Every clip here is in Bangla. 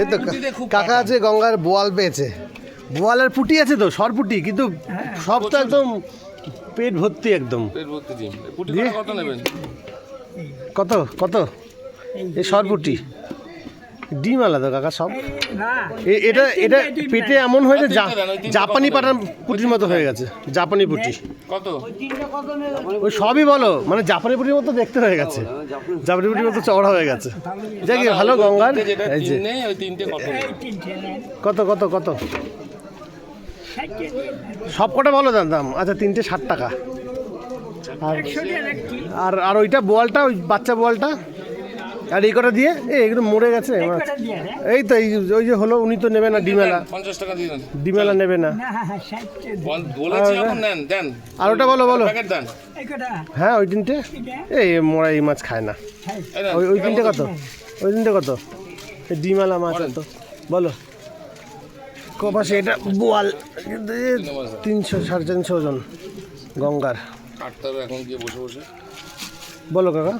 এই তো কাকা আছে গঙ্গার বোয়াল পেয়েছে। বোয়ালের পুটি আছে তো সরপুটি কিন্তু সব তো একদম পেট ভর্তি একদম। পেট ভর্তি ডিম। পুটি কত নেবেন? কত কত? এই সরপুটি ডিম আলাদা কাকা সব? এ- এটা এটা পেটে এমন হয়েছে তিনটে জাপানি পাটার পুটির মতো হয়ে গেছে জাপানি পুটি। কত ওই সবই বলো মানে জাপানি পুটির মতো দেখতে হয়ে গেছে। জাপানি পুটির মতো চওড়া হয়ে গেছে। যাক গে, ভালো গঙ্গার। এই যে। তিন নেই ওই তিনটে কত কত কত কত? সব কটা বলো দাম দাম। আচ্ছা তিনটে ষাট টাকা। আর আর ওইটা বোয়ালটা ওই বাচ্চা বোয়ালটা? আর এই কটা দিয়ে? এ এগুলো মরে গেছে এই এই তো এই ওই যে হলো উনি তো নেবে না ডিমেলা। পঞ্চাশ টাকা দিয়ে ডিমেলা নেবে না। নেন দেন আর ওটা বলো বলো। এই হ্যাঁ ওই এটা এই মোড়া এই মাছ খায় না। এই ওই ওই তিনটে কত? ওই তিনটে কত? এই ডিমালা মাছ তো বলো। কপাসে এটা বোয়াল। কিন্তু তিনশো সাড়ে তিনশো ওজন গঙ্গার। কাটতে হবে এখন গিয়ে বসে বসে। বলো কাকা।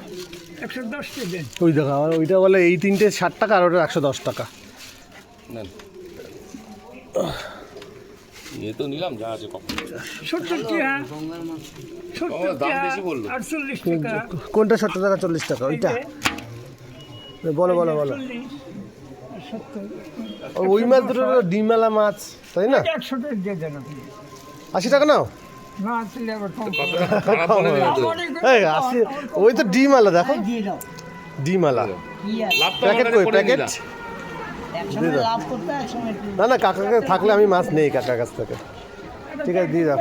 একশো দশটা দেন ওই দেখা আর ওইটা বলে এই তিনটে ষাট টাকা আর ওটা একশো দশ টাকা। নেন। তো নিলাম যা আছে কোনটা সত্তর টাকা চল্লিশ টাকা? ওইটা? বলো বলো বলো। ওই মাছ দুটো ডিমালা মাছ তাই না? আশি টাকা নাও? দিবেন তো। ডিম ওই ডিমালা দেখো। ডিম দাও। ডিমালা লাভ তো প্যাকেট কই প্যাকেট? না না কাকাকে থাকলে আমি মাছ নেই কাকার কাছ থেকে। ঠিক আছে দিয়ে দাও।